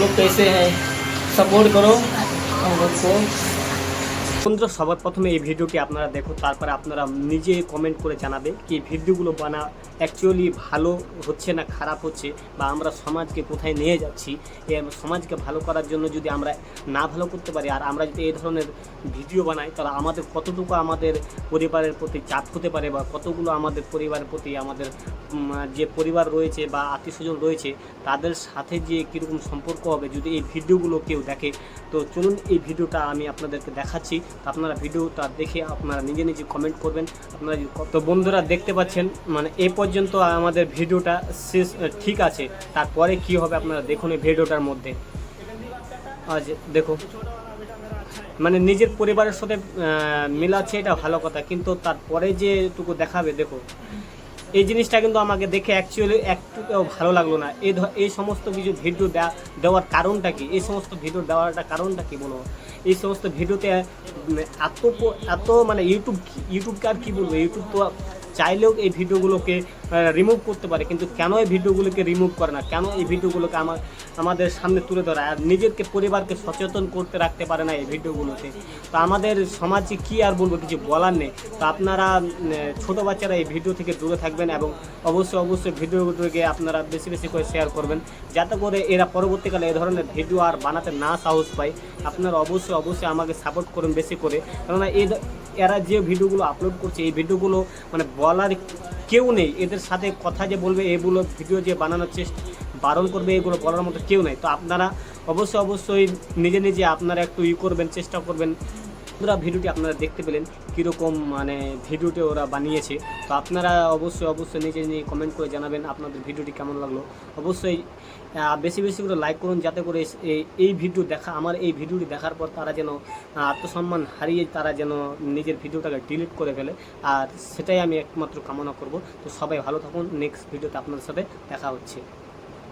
लोग कैसे हैं सपोर्ट करो हम लोग को বন্ধুরা সবার প্রথমে এই ভিডিওটি আপনারা দেখো তারপরে আপনারা নিজে কমেন্ট করে জানাবে কি এই ভিডিওগুলো বানা অ্যাকচুয়ালি ভালো হচ্ছে না, খারাপ হচ্ছে বা আমরা সমাজকে কোথায় নিয়ে যাচ্ছি সমাজকে ভালো করার জন্য যদি আমরা না ভালো করতে পারি আর আমরা যদি এই ধরনের ভিডিও বানাই, তাহলে আমাদের কতটুকু আমাদের পরিবারের প্রতি চাপ হতে পারে বা কতগুলো আমাদের পরিবারের প্রতি আমাদের যে পরিবার রয়েছে বা আত্মীয় স্বজন রয়েছে, তাদের সাথে যে কীরকম সম্পর্ক হবে যদি এই ভিডিওগুলো কেউ দেখে? তো চলুন এই ভিডিওটা আমি আপনাদেরকে দেখাচ্ছি। আপনারা ভিডিওটা দেখে আপনারা নিজে নিজে কমেন্ট করবেন। আপনারা তো বন্ধুরা দেখতে পাচ্ছেন মানে এ পর্যন্ত আমাদের ভিডিওটা শেষ ঠিক আছে। তারপরে কি হবে আপনারা দেখুন এই ভিডিওটার মধ্যে। আজ দেখো। মানে নিজের পরিবারের সাথে মিলাচ্ছে এটা ভালো কথা, কিন্তু তারপরে যেটুকু দেখাবে, দেখো। এই জিনিসটা কিন্তু আমাকে দেখে অ্যাকচুয়ালি একটু ভালো লাগল না। এই এই সমস্ত কিছু ভিডিও দেওয়া দেওয়ার কারণটা কি? এই সমস্ত ভিডিও দেওয়ারটা কারণটা কি বলো? এই সমস্ত ভিডিওতে এত এত মানে ইউটিউব ইউটিউবকে আর কী বলব? ইউটিউব তো চাইলেও এই ভিডিওগুলোকে রিমুভ করতে পারে, কিন্তু কেন এই ভিডিওগুলোকে রিমুভ করে না? কেন এই ভিডিওগুলোকে আমার, আমাদের সামনে তুলে ধরা? আর নিজেরকে, পরিবারকে সচেতন করতে রাখতে পারে না এই ভিডিওগুলোতে। তো আমাদের সমাজে কি আর বলব, কিছু বলার নেই। তো আপনারা ছোট বাচ্চারা এই ভিডিও থেকে দূরে থাকবেন এবং অবশ্যই অবশ্যই ভিডিওগুলোকে আপনারা বেশি বেশি করে শেয়ার করবেন। যাতে করে এরা পরবর্তীকালে এই ধরনের ভিডিও আর বানাতে না সাহস পায়। আপনারা অবশ্যই অবশ্যই আমাকে সাপোর্ট করুন বেশি করে। কেননা এরা যে ভিডিওগুলো আপলোড করছে, এই ভিডিওগুলো মানে বলার কেউ নেই। এদের সাথে কথা যে বলবে, এগুলো ভিডিও যে বানানোর চেষ্টা, বারণ করবে, এগুলো বলার মতো কেউ নেই। তো আপনারা অবশ্যই অবশ্যই নিজে নিজে আপনারা একটু ই করবেন, চেষ্টা করবেন। পুরো ভিডিওটি আপনারা দেখতে পেলেন কীরকম মানে ভিডিওটি ওরা বানিয়েছে। তো আপনারা অবশ্যই অবশ্যই নিজে নিয়ে কমেন্ট করে জানাবেন আপনাদের ভিডিওটি কেমন লাগল। অবশ্যই বেশি বেশি করে লাইক করুন যাতে করে এই ভিডিও দেখা, আমার এই ভিডিওটি দেখার পর তারা যেন আত্মসম্মান হারিয়ে তারা যেন নিজের ভিডিওটাকে ডিলিট করে ফেলে। আর সেটাই আমি একমাত্র কামনা করব। তো সবাই ভালো থাকুন নেক্সট ভিডিওতে আপনাদের সাথে দেখা হচ্ছে।